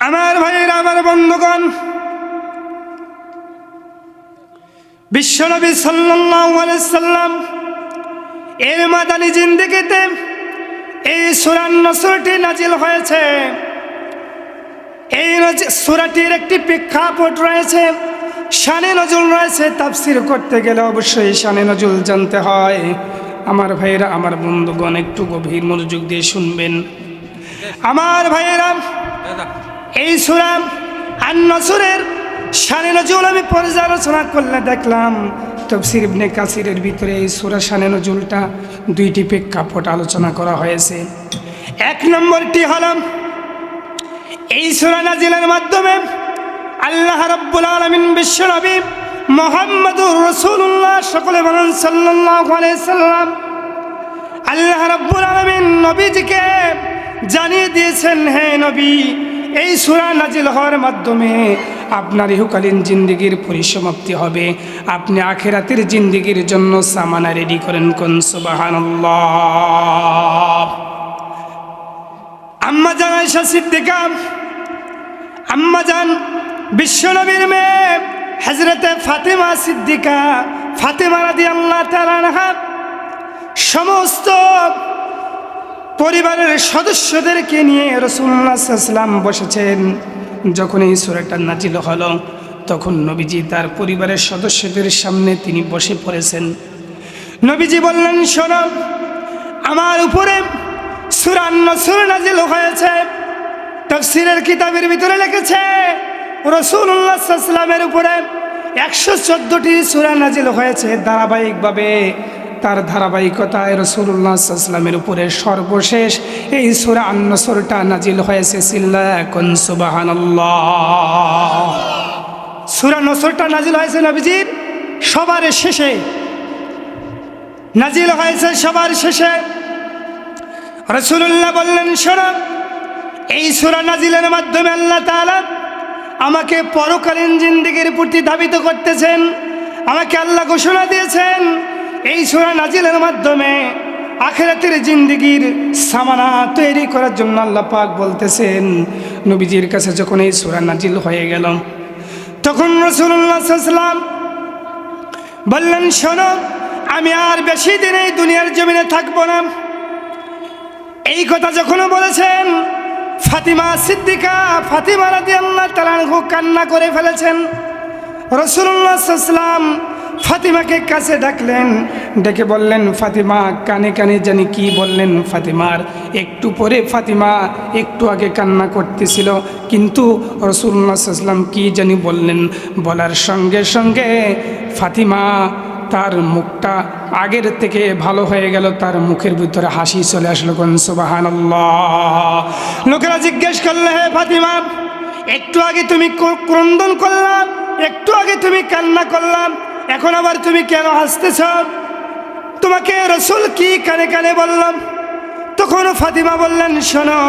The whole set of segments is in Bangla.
আমার ভাইয়ের, আমার বন্ধুগণ, বিশ্বনবী সাল্লাম এর মাদানী জিন্দেগিতে এই সুরান নসরটি নাজিল হয়েছে। এই সূরাটির একটি প্রেক্ষাপট রয়েছে, শানে নজুল রয়েছে, তাফসির করতে গেলে অবশ্যই শানে নজুল জানতে হয়। আমার ভাইয়েরা, আমার বন্ধুগণ, একটু গভীর মনোযোগ দিয়ে শুনবেন। আমার ভাইয়েরা এই সুরাম আর নসুরের শানে নজুল আমি পর্যালোচনা করলে দেখলাম তফসির ইবনে কাসিরের ভিতরে এই সুরা সানে নজুলটা দুইটি প্রেক্ষাপট আলোচনা করা হয়েছে। এক নম্বরটি হলাম এই সুরা নাজিলের মাধ্যমে আল্লাহ রব্বুল আলমিন বিশ্ব বিশ্বনবী মোহাম্মদুর রসুল্লাহ সকলে বলেন সাল্লাম, আল্লাহ রব্বুল আলমিন নবীজিকে জানিয়ে দিয়েছেন, হে নবী এই সুরা নাজিল হওয়ার মাধ্যমে আপনার ইহুকালীন জিন্দিগির পরিসমাপ্তি হবে। আপনি আখেরাতের জিন্দিগির জন্য সামানা রেডি করেন কোন? সুবাহান আম্মা জান আয়েশা সিদ্দিকা, আম্মা জান বিশ্বনবীর মেয়ে হজরতে ফাতেমা সিদ্দিকা, ফাতেমা রাদি আল্লাহ তালানহা সমস্ত পরিবারের সদস্যদেরকে নিয়ে রসুল্লাহাম বসেছেন। যখন এই সুরাটা নাজিল হলো, তখন নবীজি তার পরিবারের সদস্যদের সামনে তিনি বসে পড়েছেন। নবীজি বললেন, শোনো, আমার উপরে সুরান্ন সুর নাজিল হয়েছে। তফসিরের কিতাবের ভিতরে লিখেছে রসুল্লাহামের উপরে একশো চোদ্দোটি সুরা নাজিল হয়েছে ধারাবাহিকভাবে। তার ধারাবাহিকতায় রসুল্লাহামের উপরে সর্বশেষ এই সুরা আন্নসরটা নাজিল হয়েছে সিল্লা কনসুবাহান সুরা নসরটা নাজিল হয়েছে নবীজির সবার শেষে। নাজিল হয়েছে সবার শেষে। রসুল্লাহ বললেন, শোনো, এই সুরা নাজিলের মাধ্যমে আল্লাহ তাআলা আমাকে পরকালীন জিন্দিগির প্রতি ধাবিত করতেছেন, আমাকে আল্লাহ ঘোষণা দিয়েছেন। এই সুরা নাজিলের মাধ্যমে আখেরাতের জিন্দিগির সামানা তৈরি করার জন্য আল্লাহ পাক বলতেছেন, নবীজির কাছে যখন এই সুরা নাজিল হয়ে গেল, তখন রসুল্লাহ সাল্লাম বললেন, শোনো, আমি আর বেশি দিন এই দুনিয়ার জমিনে থাকব না। এই কথা যখন বলেছেন, ফাতিমা সিদ্দিকা, ফাতিমা রাদি আল্লাহ তালানহু কান্না করে ফেলেছেন। রসুল্লাহাম ফাতিমাকে কাছে ডাকলেন, ডেকে বললেন, ফাতিমা, কানে কানে জানি কি বললেন ফাতিমার। একটু পরে ফাতিমা একটু আগে কান্না করতেছিল, কিন্তু রসুল্লাহাম কি জানি বললেন? বলার সঙ্গে সঙ্গে ফাতিমা তার মুখটা আগের থেকে ভালো হয়ে গেল, তার মুখের ভিতরে হাসি চলে আসলো, কোন সুবাহান লোকেরা জিজ্ঞেস করলে, হে ফাতিমা, একটু আগে তুমি ক্রন্দন করলাম একটু আগে তুমি কান্না করলাম এখন আবার তুমি কেন হাসতেছ? তোমাকে রসুল কি কানে কানে বললাম? তখন ফাতিমা বললেন, শোনো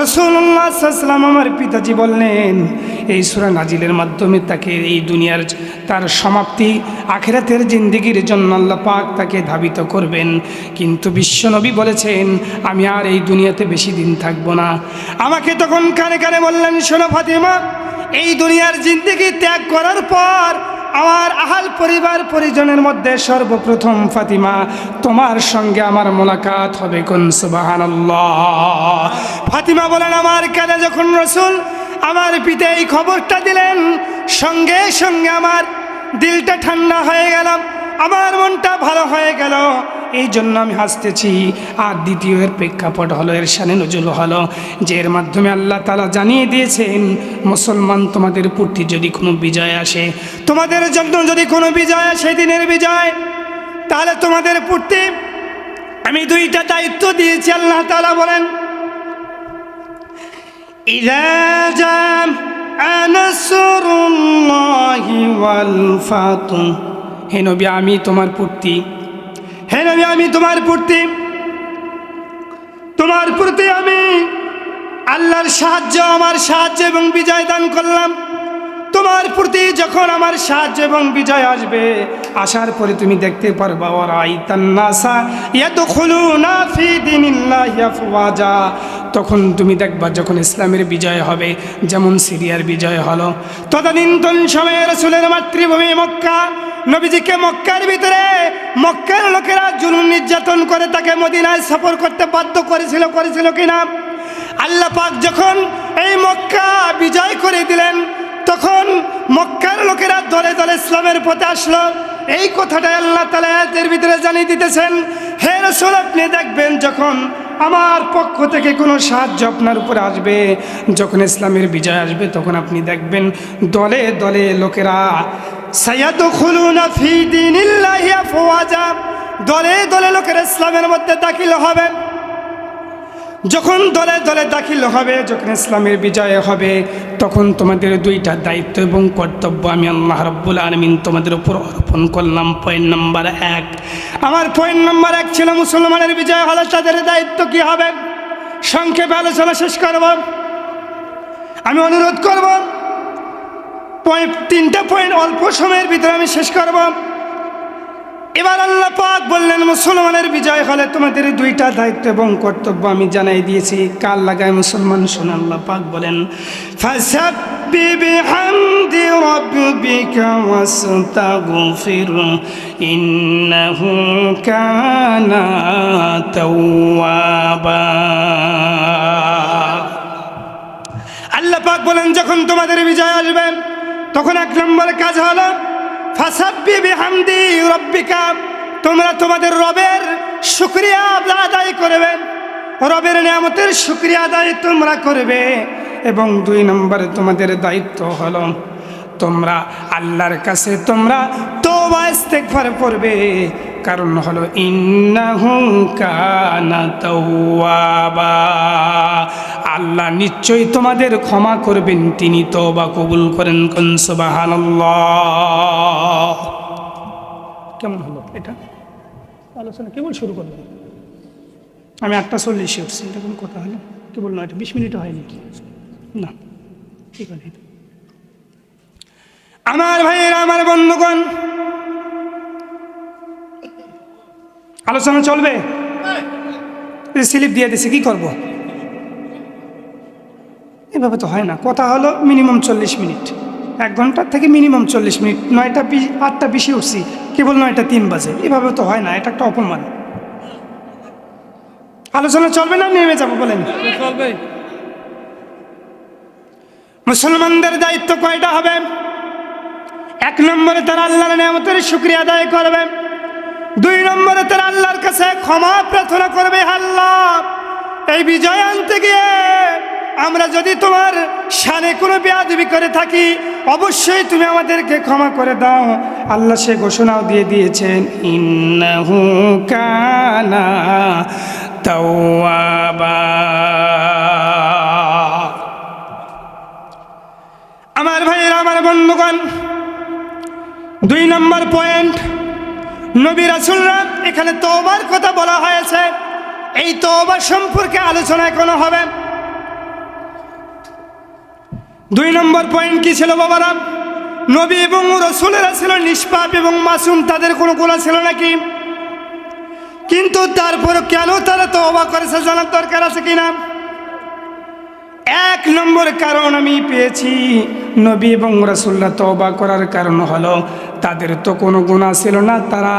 রসুল্লাহাম আমার পিতাজি বললেন, এই সুরা নাজিলের মাধ্যমে তাকে এই দুনিয়ার তার সমাপ্তি, আখেরাতের জিন্দিগির জন্য আল্লাহ পাক তাকে ধাবিত করবেন। কিন্তু বিশ্বনবী বলেছেন, আমি আর এই দুনিয়াতে বেশি দিন থাকব না। আমাকে তখন কানে কানে বললেন, শোনো ফাতিমা, এই দুনিয়ার জিন্দিগি ত্যাগ করার পর আমার আহাল পরিবার পরিজনের মধ্যে সর্বপ্রথম ফাতিমা, তোমার সঙ্গে আমার মোলাকাত হবে কোন? সুবাহান ফাতিমা বলেন, আমার কানে যখন রসুল আমার পিতে এই খবরটা দিলেন, সঙ্গে সঙ্গে আমার দিলটা ঠান্ডা হয়ে গেলাম আমার মনটা ভালো হয়ে গেল। এই জন্য আমি হাসতেছি আর দ্বিতীয় এর প্রেক্ষাপট হলো এর সানে নজুল হলো যে এর মাধ্যমে আল্লাহ তালা জানিয়ে দিয়েছেন মুসলমান তোমাদের প্রতি যদি কোনো বিজয় আসে তোমাদের জন্য যদি কোনো বিজয় আসে দিনের বিজয় তাহলে তোমাদের প্রতি আমি দুইটা দায়িত্ব দিয়েছি আল্লাহ তালা বলেন إذا جاء نصر الله والفتح হে নবী আমি তোমার পূর্তি হে নবী, আমি তোমার প্রতি তোমার প্রতি আমি আল্লাহর সাহায্য, আমার সাহায্য এবং বিজয় দান করলাম। তোমার প্রতি যখন আমার সাহায্য এবং বিজয় আসবে, আসার পরে তুমি দেখতে পারবা ওরা ইতান্নাসা না ফি আফওয়াজা। তখন তুমি দেখবা যখন ইসলামের বিজয় হবে, যেমন সিরিয়ার বিজয় হলো। তদানীন্তন সময়ে রসুলের মাতৃভূমি মক্কা। নবীজিকে মক্কার ভিতরে মক্কার লোকেরা জুলুম নির্যাতন করে তাকে মদিনায় সফর করতে বাধ্য করেছিল করেছিল কিনা? আল্লাহ পাক যখন এই মক্কা বিজয় করে দিলেন, তখন মক্কার লোকেরা দলে দলে ইসলামের পথে আসলো। এই কথাটা আল্লাহ তালা এর ভিতরে জানিয়ে দিতেছেন, হে রসুল, আপনি দেখবেন যখন আমার পক্ষ থেকে কোনো সাহায্য আপনার উপরে আসবে? যখন ইসলামের বিজয় আসবে, তখন আপনি দেখবেন দলে দলে লোকেরা সাইয়াদ খুলুনা দলে দলে লোকের ইসলামের মধ্যে দাখিল হবে। যখন দলে দলে দাখিল হবে, যখন ইসলামের বিজয় হবে তখন তোমাদের দুইটা দায়িত্ব এবং কর্তব্য আমি আল্লাহ রব্বুল আলমিন তোমাদের উপর অর্পণ করলাম। পয়েন্ট নাম্বার এক। আমার পয়েন্ট নাম্বার এক ছিল মুসলমানের বিজয় হলে তাদের দায়িত্ব কি হবে? সংক্ষেপে আলোচনা শেষ করব। আমি অনুরোধ করব পয়েন্ট তিনটা পয়েন্ট অল্প সময়ের ভিতরে আমি শেষ করব। এবার আল্লাহ পাক বললেন, মুসলমানের বিজয় হলে তোমাদের দুইটা দায়িত্ব এবং কর্তব্য আমি জানাই দিয়েছি। কাল লাগায় মুসলমান? শোন আল্লাহ পাক বলেন আল্লাহ পাক বলেন, যখন তোমাদের বিজয় আসবে, তখন এক নম্বর কাজ হলো ফাসাব্বি তোমরা তোমাদের রবের শুক্রিয়া আদায় করবে। রবের নিয়ামতের শুক্রিয়া আদায় তোমরা করবে এবং দুই নম্বরে তোমাদের দায়িত্ব হলো, তোমরা আল্লাহর কাছে তোমরা তো করবে। কারণ হলো আল্লাহ নিশ্চয়ই তোমাদের ক্ষমা করবেন, তিনি তোবা কবুল করেন, কোন কেমন হলো এটা? আলোচনা কেবল শুরু করলাম। আমি আটটা চল্লিশে উঠছি, এটা কোনো কথা হলো? কেবল নয় এটা বিশ মিনিটও হয়নি কি? না, ঠিক আছে। আমার ভাইয়েরা, আমার বন্ধুগণ আলোচনা চলবে? স্লিপ দিয়ে দিছে কি করব? এভাবে তো হয় না। কথা হলো মিনিমাম চল্লিশ মিনিট। এক ঘণ্টার থেকে মিনিমাম চল্লিশ মিনিট। নয়টা বিশ আটটা বেশি উঠছি কেবল নয়টা তিন বাজে। এভাবে তো হয় না এটা একটা অপমান। আলোচনা চলবে না নেমে যাব বলেন। চলবে। মুসলমানদের দায়িত্ব কয়টা হবে? এক নম্বরে তারা আল্লাহর নিয়ামতের শুক্রিয়া আদায় করবে। দুই নম্বরে তারা আল্লাহর কাছে ক্ষমা প্রার্থনা করবে আল্লাহ। এই বিজয় আনতে গিয়ে আমরা যদি তোমার সানে কোনো বেয়াদবি করে থাকি, অবশ্যই তুমি আমাদেরকে ক্ষমা করে দাও। আল্লাহ সে ঘোষণাও দিয়ে দিয়েছেন, ইন্নাহু কানা তাওয়াবা। আমার ভাইয়েরা, আমার বন্ধুগণ, দুই নম্বর পয়েন্ট নবী রাসুলরা এখানে তওবার কথা বলা হয়েছে। এই তওবার সম্পর্কে আলোচনা এখনও হবে। দুই নম্বর পয়েন্ট কি ছিল বাবারা? নবী এবং রসুলেরা ছিল নিষ্পাপ এবং মাসুম, তাদের কোনো গুণা ছিল নাকি? কিন্তু তারপর কেন তারা তওবা করেছে জানার দরকার আছে কিনা? এক নম্বর কারণ আমি পেয়েছি। নবী এবং রাসুল্লাহ তওবা করার কারণ হলো, তাদের তো কোনো গুণা ছিল না, তারা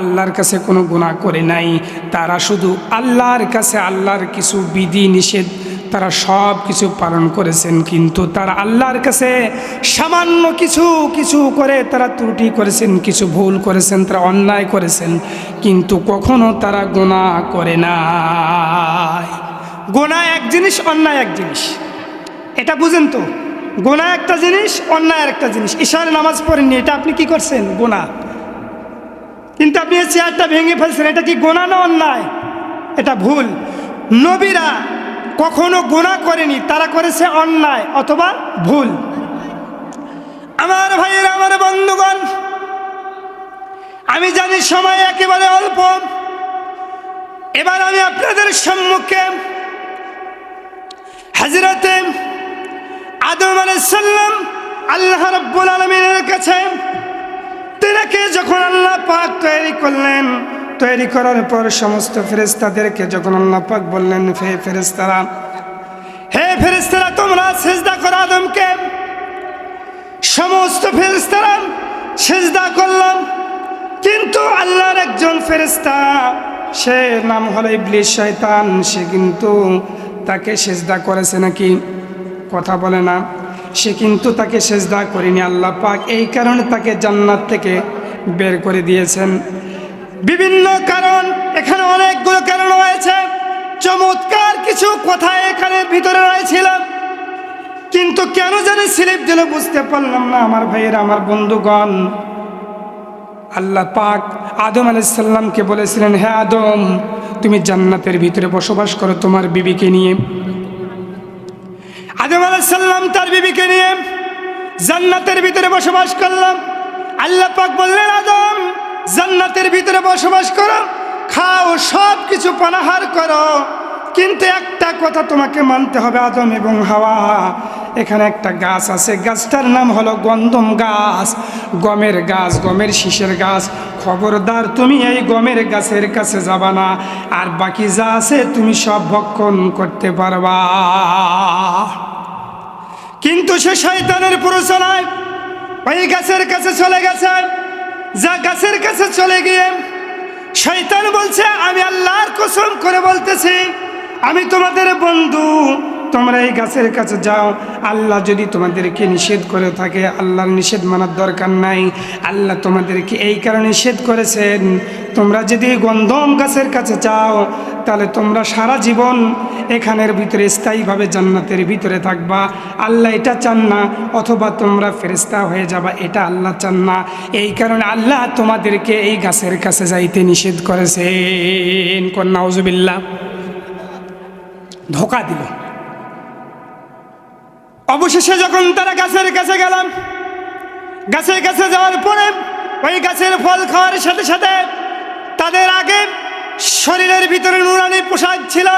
আল্লাহর কাছে কোনো গুণা করে নাই। তারা শুধু আল্লাহর কাছে আল্লাহর কিছু বিধি নিষেধ, তারা সব কিছু পালন করেছেন, কিন্তু তারা আল্লাহর কাছে সামান্য কিছু কিছু করে তারা ত্রুটি করেছেন, কিছু ভুল করেছেন, তারা অন্যায় করেছেন, কিন্তু কখনো তারা গুণা করে না গোনা এক জিনিস, অন্যায় এক জিনিস। এটা বুঝেন তো। গোনা একটা জিনিস, অন্যায় একটা জিনিস। ঈশার নামাজ পড়েননি, এটা আপনি কি করছেন? গোনা। কিন্তু আপনি এই চেয়ারটা ভেঙে ফেলছেন, এটা কি গোনা না অন্যায়? এটা ভুল। নবীরা কখনো গোনা করেনি, তারা করেছে অন্যায় অথবা ভুল। আমার ভাইয়েরা, আমার বন্ধুগণ, আমি জানি সময় একেবারে অল্প। এবার আমি আপনাদের সম্মুখে হজরতে আদম আলাইসাল্লাম আল্লাহ রব্বুল আলমিনের কাছে তিনাকে যখন আল্লাহ পাক তৈরি করলেন, তৈরি করার পর সমস্ত ফেরেস্তাদেরকে যখন আল্লাহ পাক বললেন ফে ফেরেস্তারা হে ফেরেস্তারা তোমরা সেজদা করো আদমকে। সমস্ত ফেরেস্তারা সেজদা করলাম কিন্তু আল্লাহর একজন ফেরেস্তা সে নাম হলো ইবলিশ শয়তান, সে কিন্তু তাকে সেজদা করেছে নাকি? কথা বলে না। সে কিন্তু তাকে সেজদা করেনি। আল্লাহ পাক এই কারণে তাকে জান্নাত থেকে বের করে দিয়েছেন। বিভিন্ন কারণ, এখানে অনেকগুলো কারণ রয়েছে। চমৎকার কিছু কথা এখানে ভিতরে রয়েছিল। কিন্তু কেন জানি স্লিপ দিল বুঝতে পারলাম না আমার ভাইয়েরা, আমার বন্ধুগণ। আল্লাহ পাক আদম আলাইসাল্লামকে বলেছিলেন হ্যাঁ আদম, তুমি জান্নাতের ভিতরে বসবাস করো তোমার বিবিকে নিয়ে। আদম আলাইসাল্লাম তার বিবিকে নিয়ে জান্নাতের ভিতরে বসবাস করলাম। আল্লাহ পাক বললেন, আদম, জান্নাতের ভিতরে বসবাস করো, খাও সব কিছু পানাহার করো। কিন্তু একটা কথা তোমাকে মানতে হবে, আদম এবং হাওয়া। এখানে একটা গাছ আছে, গাছটার নাম হলো গন্ধম গাছ। গমের গাছ, গমের শীষের গাছ। খবরদার তুমি এই গমের গাছের কাছে যাবা না। আর বাকি যা আছে তুমি সব ভক্ষণ করতে পারবা। কিন্তু সে শয়তানের প্ররোচনায় ওই গাছের কাছে চলে গেছে। যা গাছের কাছে চলে গিয়ে শয়তান বলছে, আমি আল্লাহর কসম করে বলতেছি, আমি তোমাদের বন্ধু। তোমরা এই গাছের কাছে যাও। আল্লাহ যদি তোমাদেরকে নিষেধ করে থাকে, আল্লাহর নিষেধ মানার দরকার নাই। আল্লাহ তোমাদেরকে এই কারণে নিষেধ করেছেন। তোমরা যদি গন্ধম গাছের কাছে যাও, তাহলে তোমরা সারা জীবন এখানের ভিতরে স্থায়ীভাবে জান্নাতের ভিতরে থাকবা। আল্লাহ এটা চান না, অথবা তোমরা ফেরিস্তা হয়ে যাবা, এটা আল্লাহ চান না। এই কারণে আল্লাহ তোমাদেরকে এই গাছের কাছে যাইতে নিষেধ করেছেন। কন্যা কন্যাউজুবিল্লা ধোকা দিল। অবশেষে যখন তারা গাছের কাছে গেলাম গাছের কাছে যাওয়ার পরে ওই গাছের ফল খাওয়ার সাথে সাথে তাদের আগে শরীরের ভিতরে নুরানি পোশাক ছিল।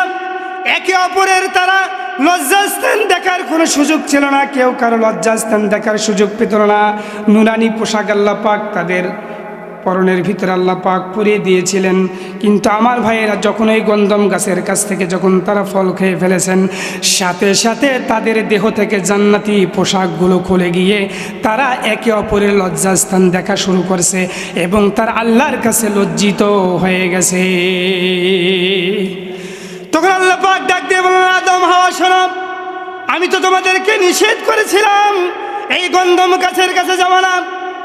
একে অপরের তারা লজ্জাস্থান দেখার কোনো সুযোগ ছিল না, কেউ কারও লজ্জাস্থান দেখার সুযোগ পেত না। নুরানি পোশাক আল্লাহ পাক তাদের পরনের ভিতরে আল্লাহ পাক পুড়িয়ে দিয়েছিলেন। কিন্তু আমার ভাইয়েরা যখন এই গন্ধম গাছের কাছ থেকে যখন তারা ফল খেয়ে ফেলেছেন, সাথে সাথে তাদের দেহ থেকে জান্নাতি পোশাকগুলো খুলে গিয়ে তারা একে অপরের লজ্জাস্থান দেখা শুরু করছে এবং তার আল্লাহর কাছে লজ্জিত হয়ে গেছে। তখন আল্লাহ পাক ডাক দিয়ে বললেন, আদম, হাওয়া, শোনো। আমি তো তোমাদেরকে নিষেধ করেছিলাম এই গন্ধম গাছের কাছে যাব না।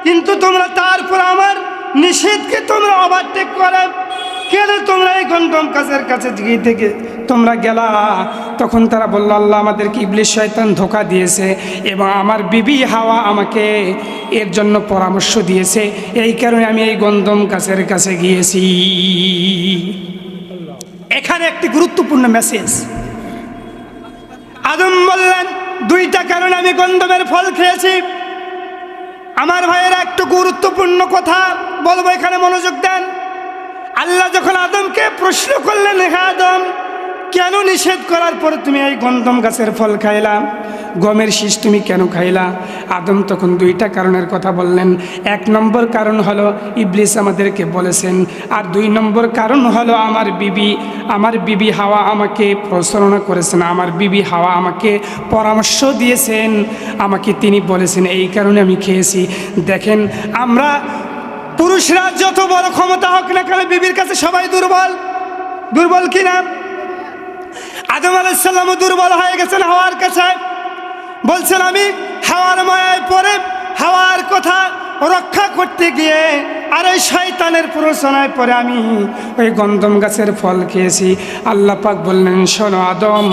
কিন্তু তোমরা তারপর আমার নিষেধকে তোমরা ওভারটেক করে। কেন তোমরা এই গন্ধম গাছের কাছে গিয়ে থেকে তোমরা গেলা? তখন তারা বলল, আল্লাহ আমাদেরকে ইবলিশ শয়তান ধোকা দিয়েছে এবং আমার বিবি হাওয়া আমাকে এর জন্য পরামর্শ দিয়েছে। এই কারণে আমি এই গন্ধম গাছের কাছে গিয়েছি। এখানে একটি গুরুত্বপূর্ণ মেসেজ আদম বললেন, দুইটা কারণে আমি গন্ধমের ফল খেয়েছি। আমার ভাইয়েরা একটু গুরুত্বপূর্ণ কথা বলব এখানে মনোযোগ দেন। আল্লাহ যখন আদমকে প্রশ্ন করলেন, হে আদম, কেন নিষেধ করার পরে তুমি এই গন্ধম গাছের ফল খাইলা? গমের শীষ তুমি কেন খাইলা? আদম তখন দুইটা কারণের কথা বললেন। এক নম্বর কারণ হলো, ইবলিস আমাদেরকে বলেছেন, আর দুই নম্বর কারণ হলো, আমার বিবি আমার বিবি হাওয়া আমাকে প্রচারণা করেছেন, আমার বিবি হাওয়া আমাকে পরামর্শ দিয়েছেন। আমাকে তিনি বলেছেন, এই কারণে আমি খেয়েছি। দেখেন, আমরা পুরুষরা যত বড় ক্ষমতা হোক না কেন বিবির কাছে সবাই দুর্বল। দুর্বল কি কিনা আদম আলাইসাল্লামও দুর্বল হয়ে গেছেন হাওয়ার কাছে। বলছেন আমি হাওয়ার মায়ায় পরে হাওয়ার কথা রক্ষা করতে গিয়ে আর ওই শয়তানের প্ররোচনায় পরে আমি ওই গন্ধম গাছের ফল খেয়েছি। আল্লাহ পাক বললেন, শোনো আদম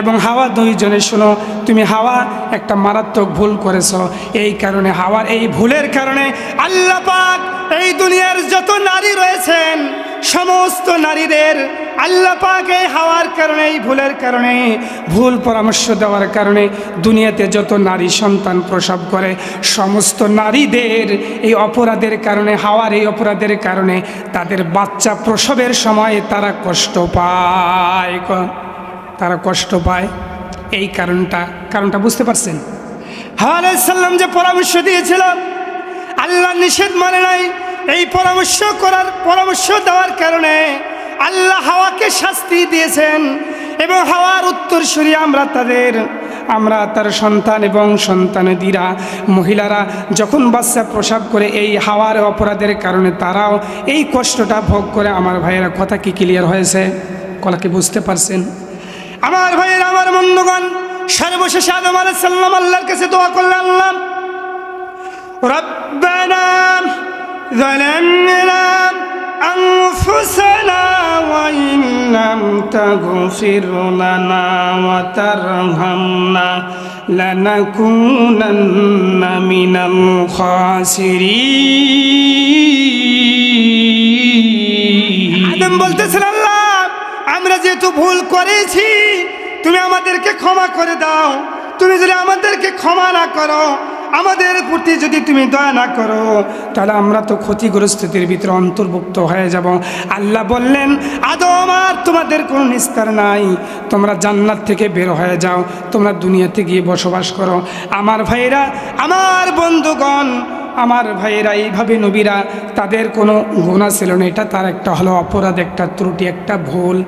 এবং হাওয়া দুইজনে, শোনো, তুমি হাওয়া একটা মারাত্মক ভুল করেছ। এই কারণে হাওয়ার এই ভুলের কারণে আল্লাহ পাক এই দুনিয়ার যত নারী রয়েছেন সমস্ত নারীদের আল্লাহ পাক হাওয়ার কারণে, এই ভুলের কারণে, ভুল পরামর্শ দেওয়ার কারণে দুনিয়াতে যত নারী সন্তান প্রসব করে, সমস্ত নারীদের এই অপরাধের কারণে, হাওয়ার এই অপরাধের কারণে তাদের বাচ্চা প্রসবের সময় তারা কষ্ট পায় তারা কষ্ট পায়। এই কারণটা কারণটা বুঝতে পারছেন? হাওয়া আলাইসাল্লাম যে পরামর্শ দিয়েছিল, আল্লাহ নিষেধ মানে নাই। এই পরামর্শ করার, পরামর্শ দেওয়ার কারণে আল্লাহ হাওয়াকে শাস্তি দিয়েছেন এবং হাওয়ার উত্তর সরিয়ে আমরা তাদের, আমরা তার সন্তান এবং সন্তানেদিরা, মহিলারা যখন বাচ্চা প্রসাব করে এই হাওয়ার অপরাধের কারণে তারাও এই কষ্টটা ভোগ করে, আমার ভাইয়েরা কথা কি ক্লিয়ার হয়েছে? কলাকে কি বুঝতে পারছেন? আমার ভাইয়েরা, আমার মন্দগণ সর্বশেষ আদম আলাইসাল্লাম আল্লাহর কাছে দোয়া করলে আল্লাহ, রব্বানা ظلمنا أنفسنا وإن لم تغفر لنا وترحمنا لنكونن من الخاسرين আদম বলতেছেন আল্লাহ আমরা যেহেতু ভুল করেছি তুমি আমাদেরকে ক্ষমা করে দাও তুমি যদি আমাদেরকে ক্ষমা না করো আমাদের প্রতি যদি তুমি দয়া না করো, তাহলে আমরা তো ক্ষতিগ্রস্তদের ভিতরে অন্তর্ভুক্ত হয়ে যাব। আল্লাহ বললেন, আদম আর তোমাদের কোনো নিস্তার নাই। তোমরা জান্নাত থেকে বের হয়ে যাও। তোমরা দুনিয়াতে গিয়ে বসবাস করো। আমার ভাইরা আমার বন্ধুগণ, আমার ভাইয়েরা, এইভাবে নবীরা, তাদের কোনো গুণা ছিল না। এটা তার একটা হলো অপরাধ, একটা ত্রুটি, একটা ভুল।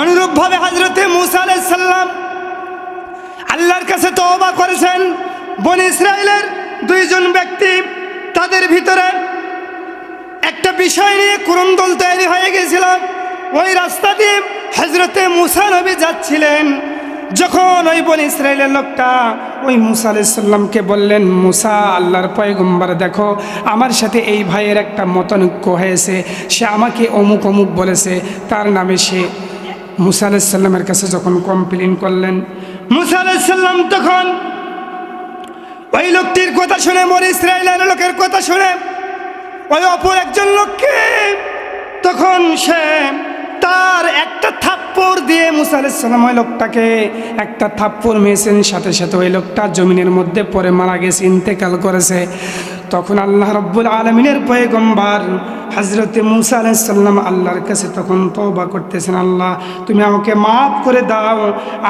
অনুরূপভাবে হজরতে মুসা আলাইসাল্লাম আল্লাহর কাছে তওবা করেছেন। বন ইসরায়েলের দুইজন ব্যক্তি তাদের ভিতরে একটা বিষয় নিয়ে কুরন্দল তৈরি হয়ে গেছিল। ওই রাস্তা দিয়ে হজরতে মুসা নবী যাচ্ছিলেন। যখন ওই বন ইসরায়েলের লোকটা ওই মুসা আলাইসাল্লামকে বললেন, মুসা, আল্লাহর পয়গম্বর, দেখো, আমার সাথে এই ভাইয়ের একটা মতনৈক্য হয়েছে। সে আমাকে অমুক অমুক বলেছে। তার নামে সে মুসা আলাইসাল্লামের কাছে যখন কমপ্লেন করলেন, মুসা আলাইসাল্লাম তখন ওই লোকটির কথা শুনে মোর ইসরায়েলের লোকের কথা শুনে ওই অপর একজন লোককে তখন সে তার একটা থাপ্পড় দিয়ে মুসা ওই লোকটাকে, একটা থাপ্পড় মেয়েছেন সাথে সাথে ওই লোকটা জমিনের মধ্যে পরে মারা গেছে, ইন্তেকাল করেছে। তখন আল্লাহ রব্বুল আলমিনের পয়গম্বার হজরতে মুসা আলাইসাল্লাম আল্লাহর কাছে তখন তওবা করতেছেন, আল্লাহ, তুমি আমাকে মাফ করে দাও।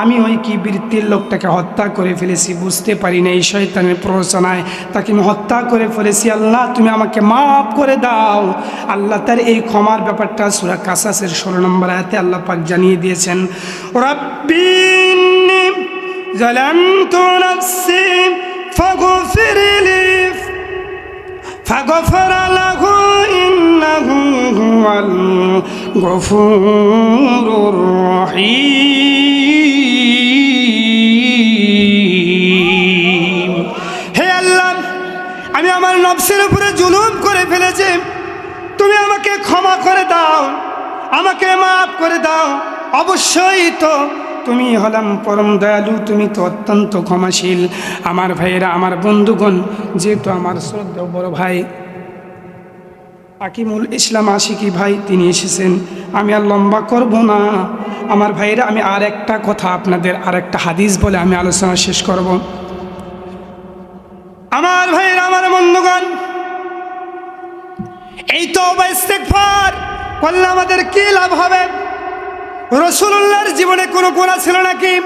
আমি ওই কি বৃত্তির লোকটাকে হত্যা করে ফেলেছি, বুঝতে পারি না এই শয়তানের প্ররোচনায়। তাকে আমি হত্যা করে ফেলেছি, আল্লাহ, তুমি আমাকে মাফ করে দাও। আল্লাহ তার এই ক্ষমার ব্যাপারটা সুরা কাসাসের ষোলো নম্বর আয়াতে আল্লাহ পাক জানিয়ে দিয়েছেন রব্বিন্নি ظلمت نفسي فاغفر لي فغفر له إنه هو الغفور الرحيم হে আল্লাহ আমি আমার নফসের উপরে জুলুম করে ফেলেছি তুমি আমাকে ক্ষমা করে দাও আমাকে মাফ করে দাও। অবশ্যই তো। তুমি হলাম পরম দয়ালু, তুমি তো অত্যন্ত ক্ষমাশীল। আমার ভাইয়েরা, আমার বন্ধুগণ, যেহেতু আমার শ্রদ্ধা বড় ভাই আকিমুল ইসলাম আশিকি ভাই, তিনি এসেছেন। আমি আর লম্বা করব না। আমার ভাইয়েরা, আমি আর একটা কথা আপনাদের, আর একটা হাদিস বলে আমি আলোচনা শেষ করব। আমার ভাইয়েরা, আমার বন্ধুগণ, এই তো ইস্তেকফার করলে আমাদের কি লাভ হবে? রসুল্লাহর জীবনে কোনো গোলা ছিল নাকি?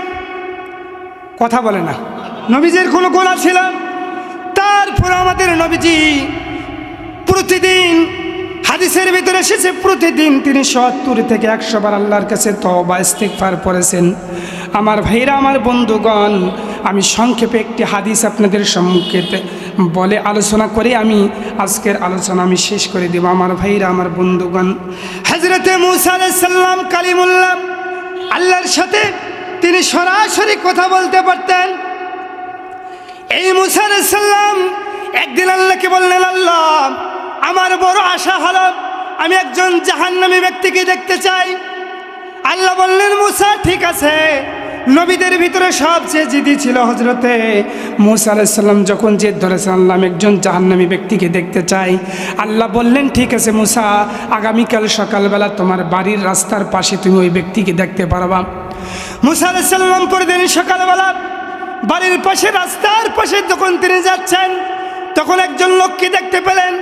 কথা বলে না। নবীজির কোনো গোলা ছিল? তারপর আমাদের নবীজি প্রতিদিন হাদিসের ভিতরে এসেছে, প্রতিদিন তিনি সত্তর থেকে একশো বার আল্লাহর কাছে তবা ইস্তেকফার পড়েছেন। আমার ভাইরা, আমার বন্ধুগণ, আমি সংক্ষেপে একটি হাদিস আপনাদের সম্মুখে বলে আলোচনা করে আমি আজকের আলোচনা আমি শেষ করে দেব। আমার ভাইরা, আমার বন্ধুগণ হজরতে মুসা সাল্লাম কালিমুল্লাহ, আল্লাহর সাথে তিনি সরাসরি কথা বলতে পারতেন। এই মুসা সাল্লাম একদিন আল্লাহকে বললেন, আল্লাহ আমার বড় আশা হলো, আমি একজন জাহান্নামী ব্যক্তিকে দেখতে চাই। আল্লাহ বললেন, মুসা, ঠিক আছে। নবীদের ভিতরে সবচেয়ে জিদি ছিল হজরতে মুসা আলাইসাল্লাম যখন জেদ ধরেছেন আল্লাহ একজন জাহান্নামী ব্যক্তিকে দেখতে চাই। আল্লাহ বললেন, ঠিক আছে মুসা, আগামীকাল সকালবেলা তোমার বাড়ির রাস্তার পাশে তুমি ওই ব্যক্তিকে দেখতে পারবা। মুসা আলাইসাল্লাম পরদিন সকালবেলা বাড়ির পাশে, রাস্তার পাশে যখন তিনি যাচ্ছেন, তখন একজন লোককে দেখতে পেলেন।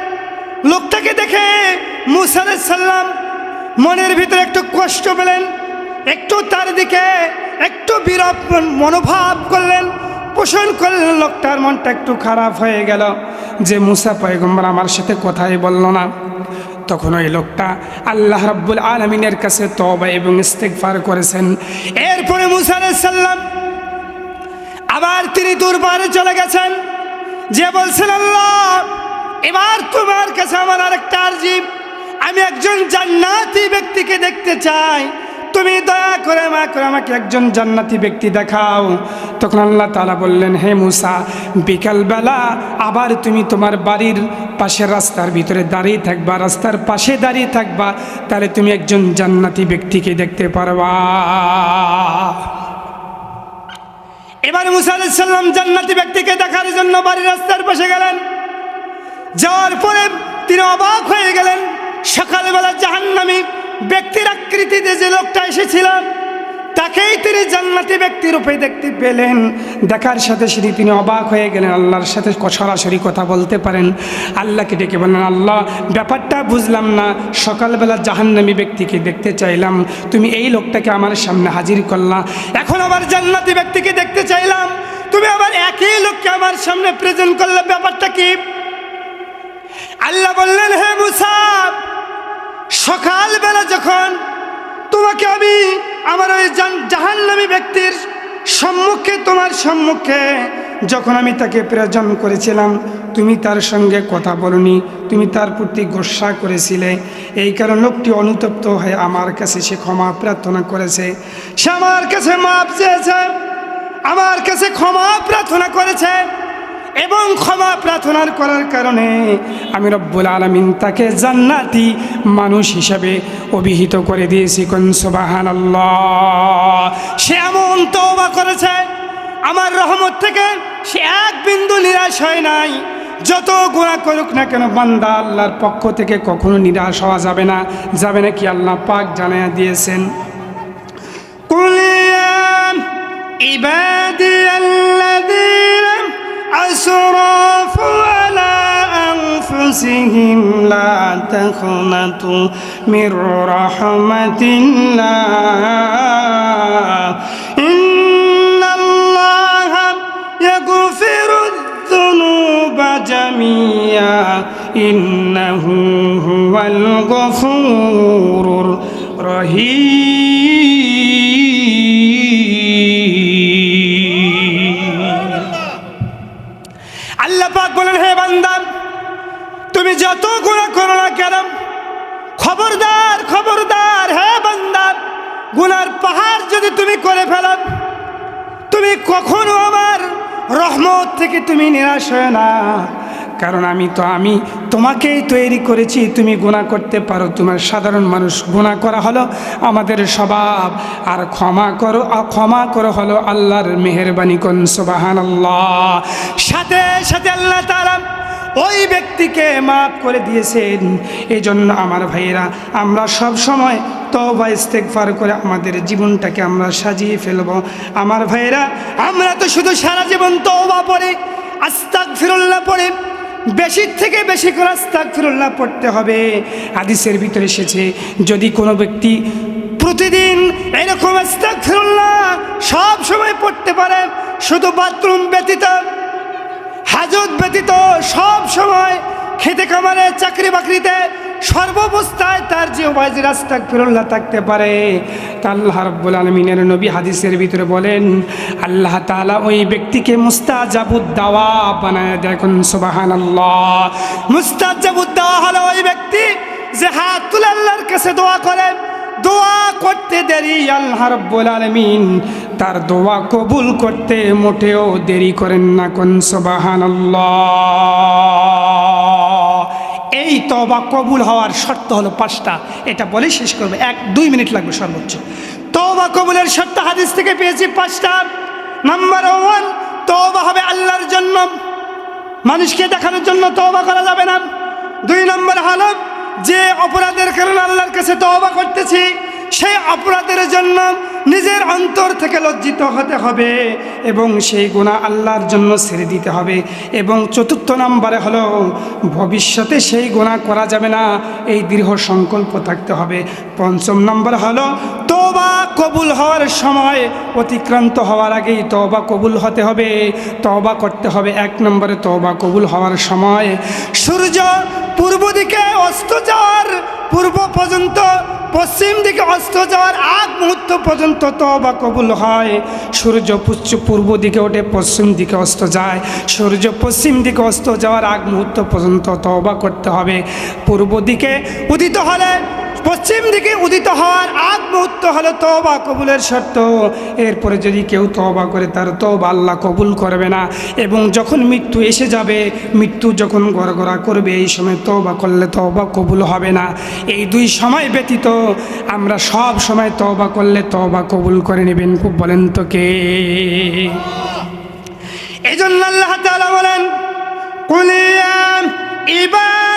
লোকটাকে দেখে মুসা আলাইসাল্লাম মনের ভিতরে একটু কষ্ট পেলেন, একটু তার দিকে একটু বিরূপ মনোভাব করলেন, পোষণ করলেন, লোকটার মনটা একটু খারাপ হয়ে গেল যে মুসা পয়গম্বর আমার সাথে কথাই বলল না। তখন ওই লোকটা আল্লাহ রাব্বুল আলমিনের কাছে তবা এবং ইস্তেকফার করেছেন। এরপরে মুসা সাল্লাম আবার তিনি দূরবারে চলে গেছেন। যে বলছেন, আল্লাহ এবার তোমার কাছে আমার আরেকটা আর্জি। আমি একজন জান্নাতি ব্যক্তিকে দেখতে চাই। তুমি দয়া করে মা করে আমাকে একজন জান্নাতি ব্যক্তি দেখাও। তখন আল্লাহ তালা বললেন, হে মুসা, বিকালবেলা আবার তুমি তোমার বাড়ির পাশের রাস্তার ভিতরে দাঁড়িয়ে থাকবা, রাস্তার পাশে দাঁড়িয়ে থাকবা। তাহলে তুমি একজন জান্নাতি ব্যক্তিকে দেখতে পারবা। এবার মুসা আলাইসাল্লাম জান্নাতি ব্যক্তিকে দেখার জন্য বাড়ির রাস্তার পাশে গেলেন। যাওয়ার পরে তিনি অবাক হয়ে গেলেন। সকালবেলা জাহান্নামী ব্যক্তির আকৃতিতে যে লোকটা এসেছিল, তাকেই তিনি জান্নাতি ব্যক্তির রূপে দেখতে পেলেন। দেখার সাথে সাথে তিনি অবাক হয়ে গেলেন, আল্লাহর সাথে সরাসরি কথা বলতে পারেন। আল্লাহকে ডেকে বললেন, আল্লাহ, ব্যাপারটা বুঝলাম না। সকালবেলা জাহান্নামী ব্যক্তিকে দেখতে চাইলাম। তুমি এই লোকটাকে আমার সামনে হাজির করলা। এখন আবার জান্নাতি ব্যক্তিকে দেখতে চাইলাম। তুমি আবার একই লোককে আমার সামনে প্রেজেন্ট করলে। ব্যাপারটা কি? আল্লাহ বললেন, হে মুসা, সকালবেলা যখন তোমাকে আমি আমার ওই জাহান্নামী ব্যক্তির সম্মুখে, তোমার সম্মুখে যখন আমি তাকে প্রেজন করেছিলাম, তুমি তার সঙ্গে কথা বলনি, তুমি তার প্রতি গোসা করেছিলে। এই কারণ লোকটি অনুতপ্ত হয়ে আমার কাছে সে ক্ষমা প্রার্থনা করেছে। সে আমার কাছে মাপ চেয়েছে, আমার কাছে ক্ষমা প্রার্থনা করেছে। এবং ক্ষমা প্রার্থনা করার কারণে আমি রব্বুল আলমিন তাকে জান্নাতি মানুষ হিসাবে অভিহিত করে দিয়েছি। কনসবাহান সে এমন বা করেছে, আমার রহমত থেকে সে এক বিন্দু নিরাশ হয় নাই। যত গোড়া করুক না কেন, বান্দা আল্লাহর পক্ষ থেকে কখনো নিরাশ হওয়া যাবে না। যাবে না কি আল্লাহ পাক জানাইয়া দিয়েছেন। কুলিয়াম ইবাদিয়াল্লাযীনা أسرفوا على أنفسهم لا تقنطوا من رحمة الله. إن الله يغفر الذنوب جميعا. إنه هو الغفور الرحيم. তুমি যত গুণা করো না কেন? খবরদার খবরদার, হে বান্দা, গুনার পাহাড় যদি তুমি করে ফেলো, তুমি কখনো আমার রহমত থেকে তুমি নিরাশ হয় না। কারণ আমি তো, আমি তোমাকেই তৈরি করেছি, তুমি গুণা করতে পারো। তোমার সাধারণ মানুষ গুণা করা হলো আমাদের স্বভাব। আর ক্ষমা করো ক্ষমা করো হলো আল্লাহর মেহরবানি কোন সুবাহান আল্লাহ সাথে সাথে আল্লাহ তাআলা ওই ব্যক্তিকে মাফ করে দিয়েছেন। জন্য আমার ভাইয়েরা, আমরা সব সময় তবা ইস্তেকফার করে আমাদের জীবনটাকে আমরা সাজিয়ে ফেলব। আমার ভাইয়েরা, আমরা তো শুধু সারা জীবন তওবা পড়ে আস্তাক ফিরুল্লাহ পড়ে, বেশি থেকে বেশি করে আস্তাক ফিরুল্লাহ পড়তে হবে। হাদিসের ভিতরে এসেছে, যদি কোনো ব্যক্তি প্রতিদিন এরকম আস্তাক ফিরুল্লাহ সব সময় পড়তে পারে, শুধু বাথরুম ব্যতীত হাজত ব্যতীত সব সময় খেতে খামারে, চাকরি বাকরিতে সর্বাবস্থায় তার যে ওয়াজ রাস্তা ফিরল্লা থাকতে পারে। তা আল্লাহ রব্বুল আলমিনের নবী হাদিসের ভিতরে বলেন, আল্লাহ তাআলা ওই ব্যক্তিকে মুস্তাজাবুদ্দাওয়া বানায় দেখুন সুবাহান আল্লাহ মুস্তাজাবুদ্দাওয়া হলো ওই ব্যক্তি যে হাত তুলে আল্লাহর কাছে দোয়া করে। দোয়া করতে দেরি, আল্লাহ রব্বুল আলমিন। তার দোয়া কবুল করতে মোটেও দেরি করেন না কোন এই তবা কবুল হওয়ার শর্ত হলো পাঁচটা। এটা বলে শেষ করবে। এক, দুই মিনিট লাগবে সর্বোচ্চ। তবা কবুলের শর্ত হাদিস থেকে পেয়েছি পাঁচটা। নাম্বার ওয়ান তবা হবে আল্লাহর জন্য। মানুষকে দেখানোর জন্য তবা করা যাবে না। দুই নম্বর হলো যে অপরাধের কারণে আল্লাহর কাছে তওবা করতেছি, সেই অপরাধের জন্য নিজের অন্তর থেকে লজ্জিত হতে হবে এবং সেই গুণা আল্লাহর জন্য ছেড়ে দিতে হবে। এবং চতুর্থ নম্বরে হলো, ভবিষ্যতে সেই গুণা করা যাবে না, এই দৃঢ় সংকল্প থাকতে হবে। পঞ্চম নম্বর হলো তোবা কবুল হওয়ার সময় অতিক্রান্ত হওয়ার আগেই তবা কবুল হতে হবে। তবা করতে হবে এক নম্বরে তবা কবুল হওয়ার সময়। সূর্য পূর্ব দিকে অস্ত যাওয়ার পূর্ব পর্যন্ত, পশ্চিম দিকে অস্ত যাওয়ার আগ মুহূর্ত পর্যন্ত তবা কবুল হয়। সূর্য পুচ্ছ পূর্ব দিকে ওঠে, পশ্চিম দিকে অস্ত যায়। সূর্য পশ্চিম দিকে অস্ত যাওয়ার আগ মুহূর্ত পর্যন্ত তবা করতে হবে। পূর্ব দিকে উদিত হলে পশ্চিম দিকে উদিত হওয়ার আগ মুহূর্ত হলো তবা কবুলের শর্ত। এরপরে যদি কেউ তবা করে, তার তবা আল্লাহ কবুল করবে না। এবং যখন মৃত্যু এসে যাবে, মৃত্যু যখন গড়গড়া করবে, এই সময় তবা করলে তবা কবুল হবে না। এই দুই সময় ব্যতীত আমরা সব সময় তবা করলে তবা কবুল করে নেবেন। খুব বলেন তো কে? এই জন্য আল্লাহ বলেন কুলিয়াম ইবা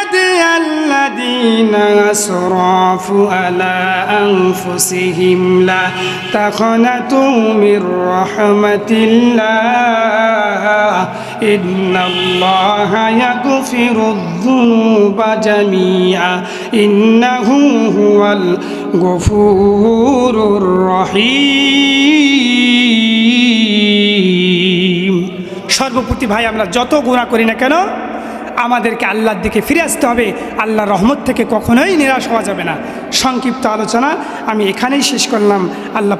الذين أسرفوا على أنفسهم لا تقنطوا من رحمة الله إن الله يغفر الذنوب جميعا إنه هو الغفور الرحيم সর্বপ্রতি ভাই আমরা যত গুণা করি না কেন আমাদেরকে আল্লাহর দিকে ফিরে আসতে হবে। আল্লাহর রহমত থেকে কখনোই নিরাশ হওয়া যাবে না। সংক্ষিপ্ত আলোচনা আমি এখানেই শেষ করলাম। আল্লাহ